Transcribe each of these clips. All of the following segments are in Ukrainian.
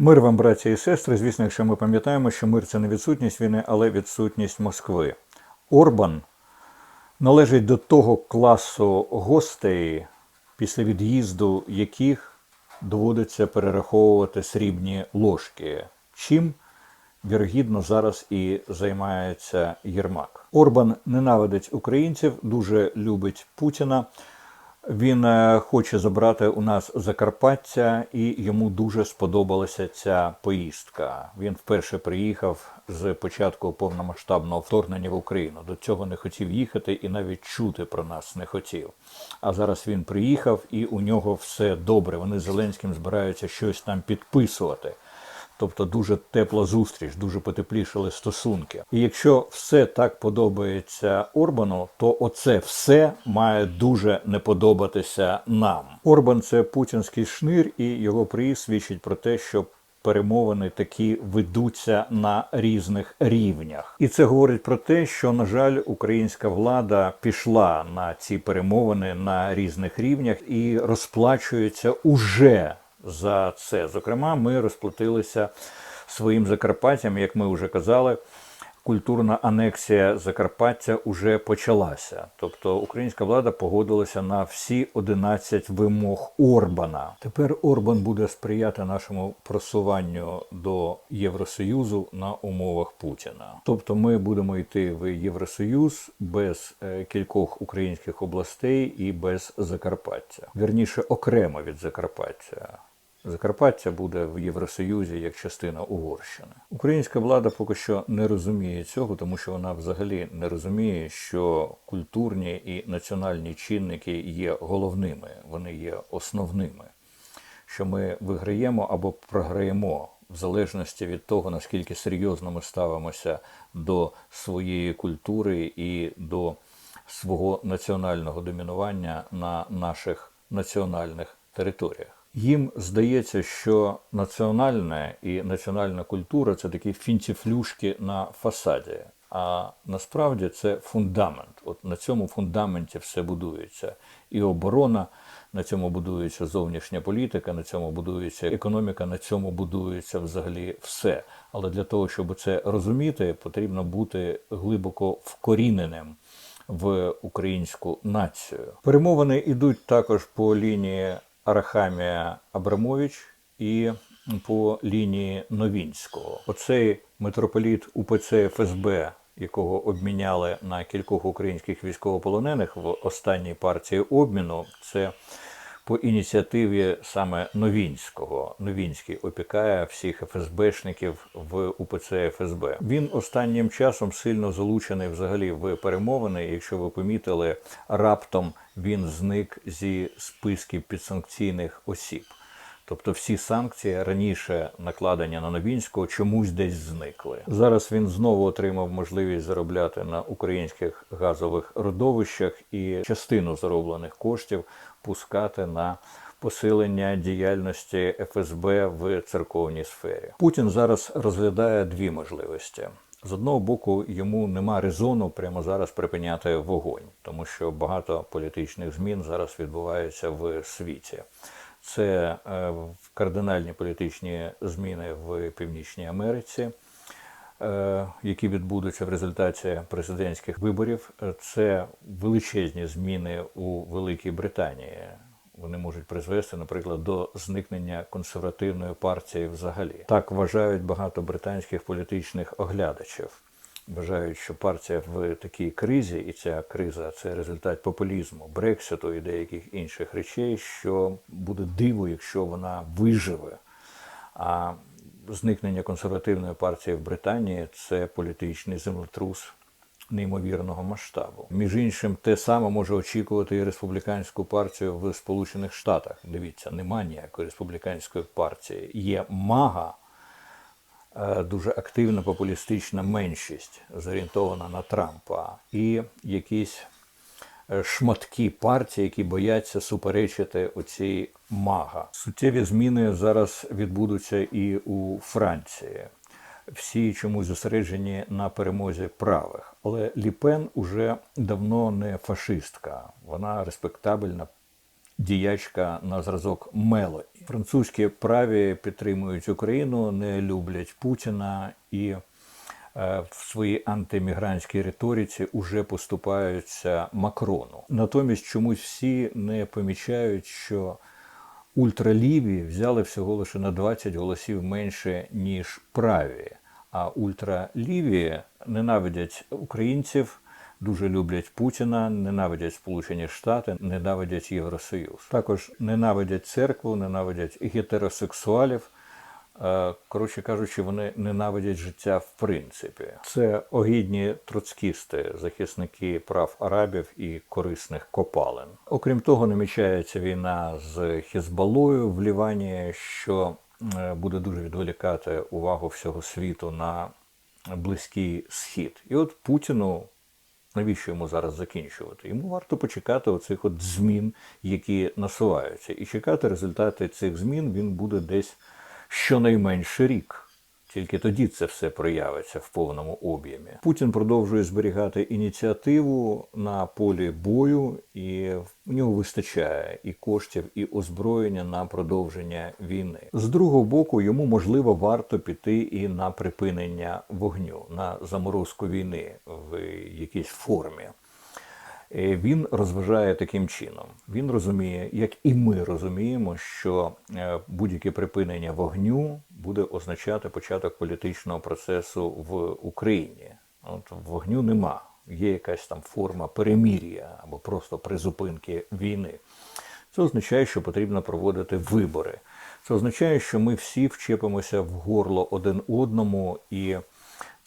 Мир вам, браті і сестри. Звісно, якщо ми пам'ятаємо, що мир це не відсутність війни, але відсутність Москви. Орбан належить до того класу гостей, після від'їзду яких доводиться перераховувати срібні ложки. Чим вірогідно зараз і займається Єрмак. Орбан ненавидить українців, дуже любить Путіна. Він е, хоче забрати у нас Закарпаття, і йому дуже сподобалася ця поїздка. Він вперше приїхав з початку повномасштабного вторгнення в Україну. До цього не хотів їхати і навіть чути про нас не хотів. А зараз він приїхав, і у нього все добре. Вони з Зеленським збираються щось там підписувати. Тобто дуже тепла зустріч, дуже потеплішали стосунки. І якщо все так подобається Орбану, то оце все має дуже не подобатися нам. Орбан це путінський шнир, і його приїзд свідчить про те, що перемовини такі ведуться на різних рівнях. І це говорить про те, що, на жаль, українська влада пішла на ці перемовини на різних рівнях і розплачується уже за це. Зокрема, ми розплатилися своїм Закарпаттям, як ми вже казали. Культурна анексія Закарпаття вже почалася. Тобто українська влада погодилася на всі 11 вимог Орбана. Тепер Орбан буде сприяти нашому просуванню до Євросоюзу на умовах Путіна. Тобто, ми будемо йти в Євросоюз без е, кількох українських областей і без Закарпаття. Вірніше окремо від Закарпаття. Закарпаття буде в Євросоюзі як частина Угорщини. Українська влада поки що не розуміє цього, тому що вона взагалі не розуміє, що культурні і національні чинники є головними, вони є основними. Що ми виграємо або програємо в залежності від того, наскільки серйозно ми ставимося до своєї культури і до свого національного домінування на наших національних територіях. Їм здається, що національне і національна культура це такі фінтіфлюшки на фасаді. А насправді це фундамент. От на цьому фундаменті все будується. І оборона, на цьому будується зовнішня політика, на цьому будується економіка, на цьому будується взагалі все. Але для того, щоб це розуміти, потрібно бути глибоко вкоріненим в українську націю. Перемовини йдуть також по лінії Арахамія Абрамович і по лінії Новінського. Оцей митрополіт УПЦ ФСБ, якого обміняли на кількох українських військовополонених в останній партії обміну, це по ініціативі саме Новінського. Новінський опікає всіх ФСБшників в УПЦ ФСБ. Він останнім часом сильно залучений взагалі в перемовини. Якщо ви помітили, раптом він зник зі списків підсанкційних осіб. Тобто всі санкції раніше накладені на Новінського чомусь десь зникли. Зараз він знову отримав можливість заробляти на українських газових родовищах і частину зароблених коштів пускати на посилення діяльності ФСБ в церковній сфері. Путін зараз розглядає дві можливості. З одного боку, йому нема резону прямо зараз припиняти вогонь, тому що багато політичних змін зараз відбуваються в світі. Це е, кардинальні політичні зміни в Північній Америці, е, які відбудуться в результаті президентських виборів. Це величезні зміни у Великій Британії. Вони можуть призвести, наприклад, до зникнення консервативної партії взагалі. Так вважають багато британських політичних оглядачів. Вважають, що партія в такій кризі, і ця криза це результат популізму, Брекситу і деяких інших речей, що буде диво, якщо вона виживе. А зникнення консервативної партії в Британії це політичний землетрус неймовірного масштабу. Між іншим, те саме може очікувати і республіканську партію в Сполучених Штатах. Дивіться, нема ніякої республіканської партії. Є мага дуже активна популістична меншість, зорієнтована на Трампа, і якісь е, шматки партії, які бояться суперечити оцій мага. Суттєві зміни зараз відбудуться і у Франції. Всі чомусь зосереджені на перемозі правих. Але Ліпен уже давно не фашистка, вона респектабельна діячка на зразок Мелоні. Французькі праві підтримують Україну, не люблять Путіна і е, в своїй антимігрантській риториці уже поступаються Макрону. Натомість чомусь всі не помічають, що ультраліві взяли всього лише на 20 голосів менше, ніж праві. А ультраліві ненавидять українців, дуже люблять Путіна, ненавидять Сполучені Штати, ненавидять Євросоюз. Також ненавидять церкву, ненавидять гетеросексуалів. Е, Коротше кажучи, вони ненавидять життя в принципі. Це огідні троцкісти, захисники прав арабів і корисних копалин. Окрім того, намічається війна з Хізбалою в Лівані, що е, буде дуже відволікати увагу всього світу на Близький Схід. І от Путіну. Навіщо йому зараз закінчувати? Йому варто почекати оцих от змін, які насуваються, і чекати результати цих змін він буде десь щонайменше рік. Тільки тоді це все проявиться в повному об'ємі. Путін продовжує зберігати ініціативу на полі бою, і в нього вистачає і коштів, і озброєння на продовження війни. З другого боку, йому можливо варто піти і на припинення вогню, на заморозку війни в якійсь формі. Е, Він розважає таким чином. Він розуміє, як і ми розуміємо, що е, будь-яке припинення вогню буде означати початок політичного процесу в Україні. От вогню нема. Є якась там форма перемір'я або просто призупинки війни. Це означає, що потрібно проводити вибори. Це означає, що ми всі вчепимося в горло один одному і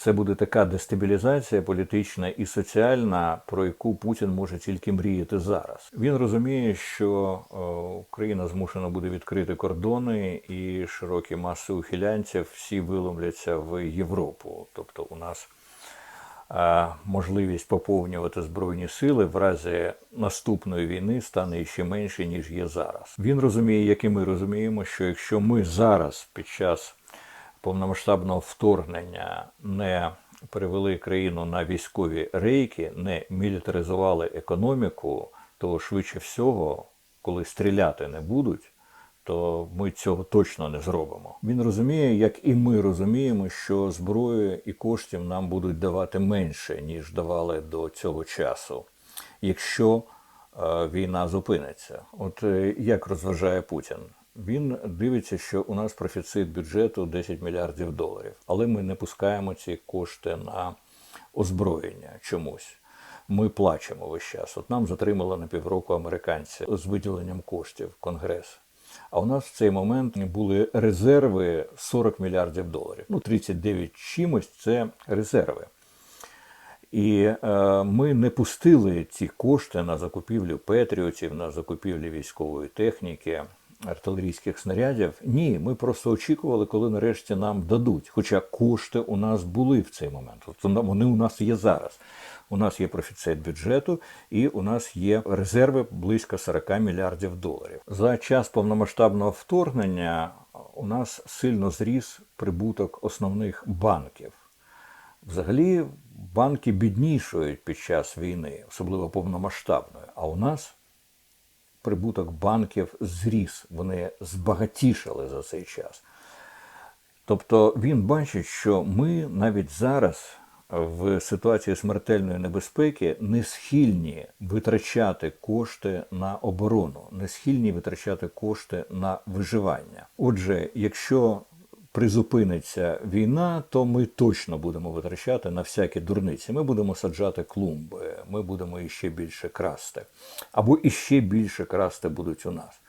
це буде така дестабілізація політична і соціальна, про яку Путін може тільки мріяти зараз. Він розуміє, що е, Україна змушена буде відкрити кордони, і широкі маси ухилянців всі виломляться в Європу. Тобто, у нас е, можливість поповнювати збройні сили в разі наступної війни стане ще менше ніж є зараз. Він розуміє, як і ми розуміємо, що якщо ми зараз під час повномасштабного вторгнення не перевели країну на військові рейки, не мілітаризували економіку, то швидше всього, коли стріляти не будуть, то ми цього точно не зробимо. Він розуміє, як і ми розуміємо, що зброї і коштів нам будуть давати менше, ніж давали до цього часу, якщо е, війна зупиниться. От е, як розважає Путін? Він дивиться, що у нас профіцит бюджету 10 мільярдів доларів, але ми не пускаємо ці кошти на озброєння чомусь. Ми плачемо весь час. От нам затримали на півроку американці з виділенням коштів Конгрес. А у нас в цей момент були резерви 40 мільярдів доларів. Ну, 39 чимось це резерви. І е, ми не пустили ці кошти на закупівлю петріотів, на закупівлю військової техніки артилерійських снарядів. Ні, ми просто очікували, коли нарешті нам дадуть. Хоча кошти у нас були в цей момент. Тобто вони у нас є зараз. У нас є профіцит бюджету, і у нас є резерви близько 40 мільярдів доларів. За час повномасштабного вторгнення у нас сильно зріс прибуток основних банків. Взагалі, банки біднішують під час війни, особливо повномасштабної. А у нас прибуток банків зріс, вони збагатішали за цей час. Тобто він бачить, що ми навіть зараз в ситуації смертельної небезпеки не схильні витрачати кошти на оборону, не схильні витрачати кошти на виживання. Отже, якщо призупиниться війна, то ми точно будемо витрачати на всякі дурниці. Ми будемо саджати клумби, ми будемо іще більше красти, або іще більше красти будуть у нас.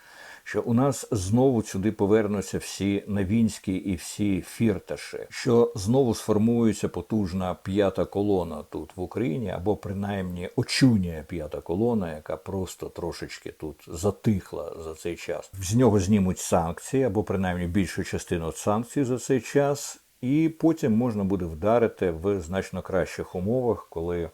Що у нас знову сюди повернуться всі Навінські і всі фірташі, що знову сформується потужна п'ята колона тут в Україні, або принаймні очуняє п'ята колона, яка просто трошечки тут затихла за цей час. З нього знімуть санкції, або принаймні більшу частину санкцій за цей час, і потім можна буде вдарити в значно кращих умовах, коли.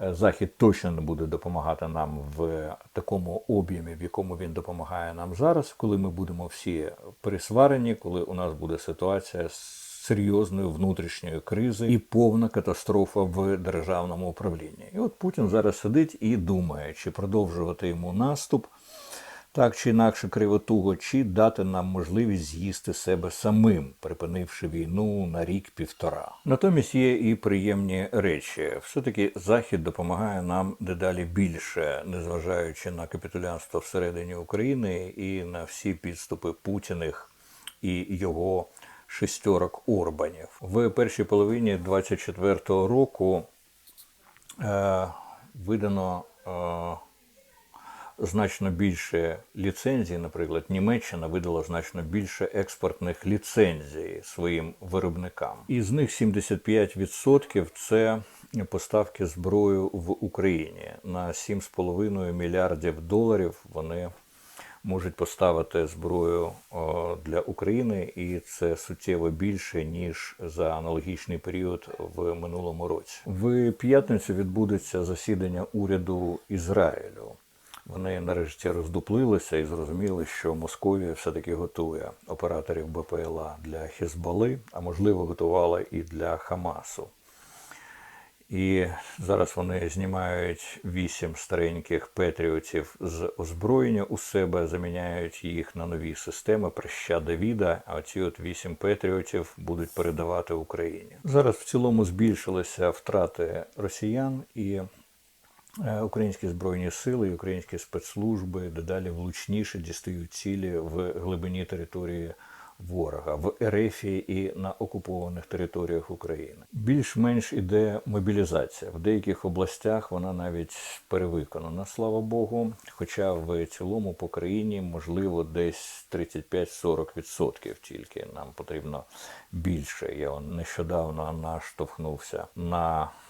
Захід точно не буде допомагати нам в такому об'ємі, в якому він допомагає нам зараз, коли ми будемо всі присварені, коли у нас буде ситуація з серйозною внутрішньою кризою і повна катастрофа в державному управлінні. І от Путін зараз сидить і думає, чи продовжувати йому наступ. Так чи інакше кривотуго, чи дати нам можливість з'їсти себе самим, припинивши війну на рік-півтора. Натомість є і приємні речі. Все-таки Захід допомагає нам дедалі більше, незважаючи на капітулянство всередині України і на всі підступи Путіних і його шестерок Орбанів. В першій половині 24-го року е, видано. Е, значно більше ліцензій, наприклад, Німеччина видала значно більше експортних ліцензій своїм виробникам. Із них 75% це поставки зброї в Україні на 7,5 мільярдів доларів. Вони можуть поставити зброю для України, і це суттєво більше ніж за аналогічний період в минулому році. В п'ятницю відбудеться засідання уряду Ізраїлю. Вони нарешті роздуплилися і зрозуміли, що Московія все-таки готує операторів БПЛА для Хезболи, а можливо, готувала і для Хамасу. І зараз вони знімають вісім стареньких петріотів з озброєння у себе, заміняють їх на нові системи прища Давіда. А ці от вісім петріотів будуть передавати Україні. Зараз в цілому збільшилися втрати росіян і Українські збройні сили і українські спецслужби дедалі влучніше дістають цілі в глибині території ворога в Ерефії і на окупованих територіях України. Більш-менш іде мобілізація. В деяких областях вона навіть перевиконана, слава Богу. Хоча в цілому по країні можливо десь 35-40% тільки нам потрібно більше. Я нещодавно наштовхнувся на Е,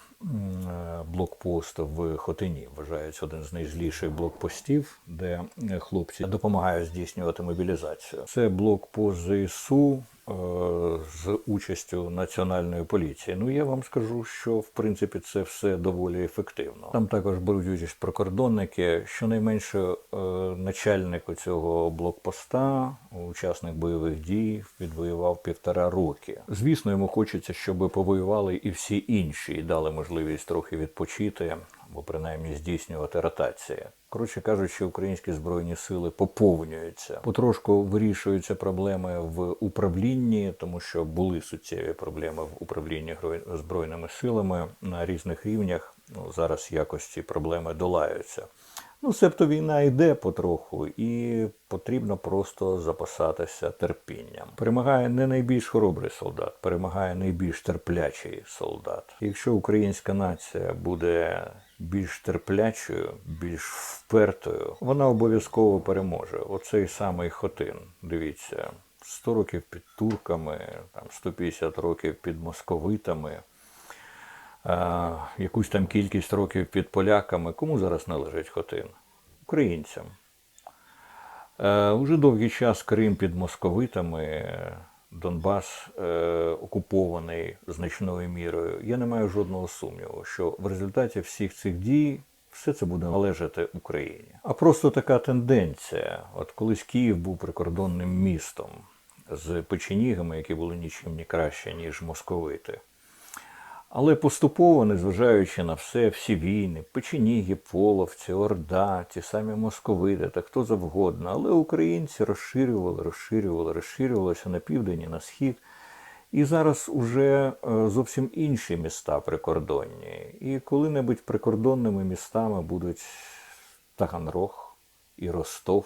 блокпост в Хотині. Вважається один з найзліших блокпостів, де хлопці допомагають здійснювати мобілізацію. Це блокпост ЗСУ Е, з участю національної поліції. Ну я вам скажу, що в принципі це все доволі ефективно. Там також беруть участь прикордонники. Щонайменше е, начальник цього блокпоста, учасник бойових дій, відвоював півтора роки. Звісно, йому хочеться, щоб повоювали і всі інші, і дали можливість трохи відпочити або принаймні здійснювати ротації. Коротше кажучи, українські збройні сили поповнюються. Потрошку вирішуються проблеми в управлінні, тому що були суттєві проблеми в управлінні збройними силами на різних рівнях. Ну, Зараз якось ці проблеми долаються. Ну, себто війна йде потроху, і потрібно просто запасатися терпінням. Перемагає не найбільш хоробрий солдат, перемагає найбільш терплячий солдат. Якщо українська нація буде більш терплячою, більш впертою, вона обов'язково переможе. Оцей самий Хотин. Дивіться, 100 років під турками, там 150 років під московитами. Якусь там кількість років під поляками. Кому зараз належить Хотин? Українцям. Уже довгий час Крим під московитами, Донбас е, окупований значною мірою. Я не маю жодного сумніву, що в результаті всіх цих дій все це буде належати Україні. А просто така тенденція: от колись Київ був прикордонним містом з печенігами, які були нічим не краще, ніж московити. Але поступово, незважаючи на все, всі війни, печеніги, половці, орда, ті самі московити та хто завгодно, але українці розширювали, розширювали, розширювалися на південь і на схід. І зараз уже е, зовсім інші міста прикордонні. І коли-небудь прикордонними містами будуть Таганрог, і Ростов,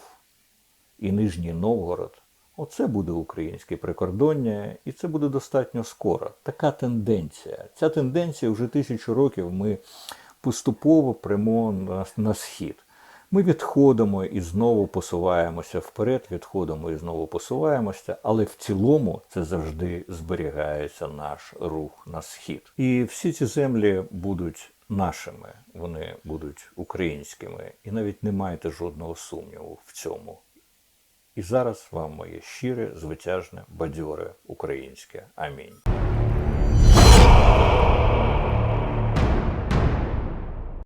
і Нижній Новгород. Оце буде українське прикордоння, і це буде достатньо скоро. Така тенденція. Ця тенденція вже тисячу років ми поступово прямо на, на схід. Ми відходимо і знову посуваємося вперед, відходимо і знову посуваємося, але в цілому це завжди зберігається наш рух на схід. І всі ці землі будуть нашими, вони будуть українськими. І навіть не маєте жодного сумніву в цьому. І зараз вам моє щире, звитяжне, бадьоре українське. Амінь.